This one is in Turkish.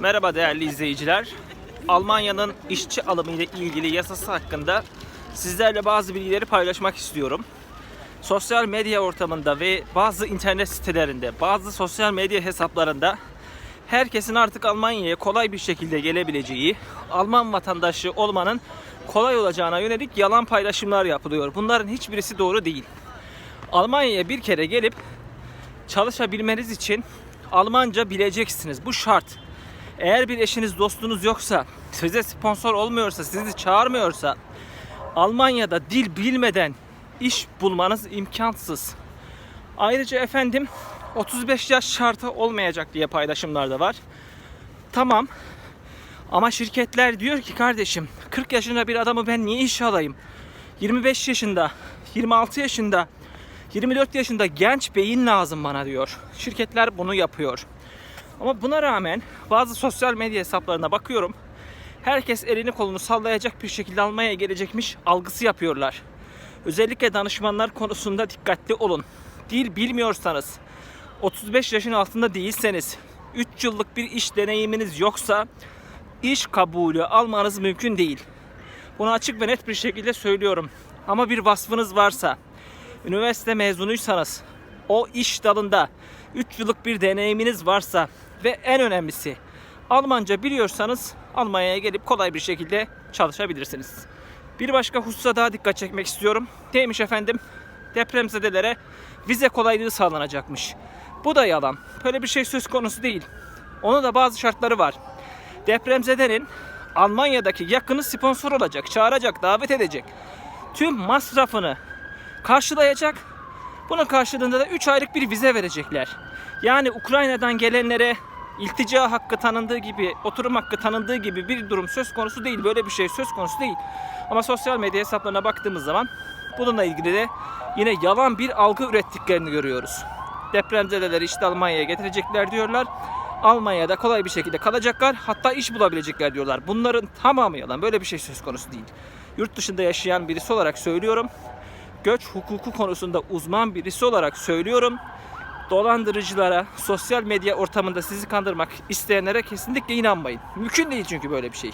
Merhaba değerli izleyiciler. Almanya'nın işçi alımı ile ilgili yasası hakkında sizlerle bazı bilgileri paylaşmak istiyorum. Sosyal medya ortamında ve bazı internet sitelerinde, bazı sosyal medya hesaplarında herkesin artık Almanya'ya kolay bir şekilde gelebileceği, Alman vatandaşı olmanın kolay olacağına yönelik yalan paylaşımlar yapılıyor. Bunların hiçbirisi doğru değil. Almanya'ya bir kere gelip çalışabilmeniz için Almanca bileceksiniz. Bu şart. Eğer bir eşiniz dostunuz yoksa, size sponsor olmuyorsa, sizi çağırmıyorsa Almanya'da dil bilmeden iş bulmanız imkansız. Ayrıca efendim 35 yaş şartı olmayacak diye paylaşımlar da var. Tamam. Ama şirketler diyor ki kardeşim 40 yaşında bir adamı ben niye işe alayım? 25 yaşında, 26 yaşında, 24 yaşında genç beyin lazım bana diyor. Şirketler bunu yapıyor. Ama buna rağmen bazı sosyal medya hesaplarına bakıyorum. Herkes elini kolunu sallayacak bir şekilde Almanya'ya gelecekmiş algısı yapıyorlar. Özellikle danışmanlar konusunda dikkatli olun. Dil bilmiyorsanız, 35 yaşın altında değilseniz, 3 yıllık bir iş deneyiminiz yoksa iş kabulü almanız mümkün değil. Bunu açık ve net bir şekilde söylüyorum. Ama bir vasfınız varsa, üniversite mezunuysanız, o iş dalında 3 yıllık bir deneyiminiz varsa ve en önemlisi Almanca biliyorsanız Almanya'ya gelip kolay bir şekilde çalışabilirsiniz. Bir başka hususa daha dikkat çekmek istiyorum. Neymiş efendim? Depremzedelere vize kolaylığı sağlanacakmış. Bu da yalan. Böyle bir şey söz konusu değil. Onun da bazı şartları var. Depremzedenin Almanya'daki yakını sponsor olacak, çağıracak, davet edecek. Tüm masrafını karşılayacak. Bunun karşılığında da 3 aylık bir vize verecekler. Yani Ukrayna'dan gelenlere iltica hakkı tanındığı gibi, oturum hakkı tanındığı gibi bir durum söz konusu değil. Böyle bir şey söz konusu değil. Ama sosyal medya hesaplarına baktığımız zaman bununla ilgili de yine yalan bir algı ürettiklerini görüyoruz. Depremzedeleri işte Almanya'ya getirecekler diyorlar. Almanya'da kolay bir şekilde kalacaklar. Hatta iş bulabilecekler diyorlar. Bunların tamamı yalan. Böyle bir şey söz konusu değil. Yurt dışında yaşayan birisi olarak söylüyorum. Göç hukuku konusunda uzman birisi olarak söylüyorum. Dolandırıcılara, sosyal medya ortamında sizi kandırmak isteyenlere kesinlikle inanmayın. Mümkün değil çünkü böyle bir şey.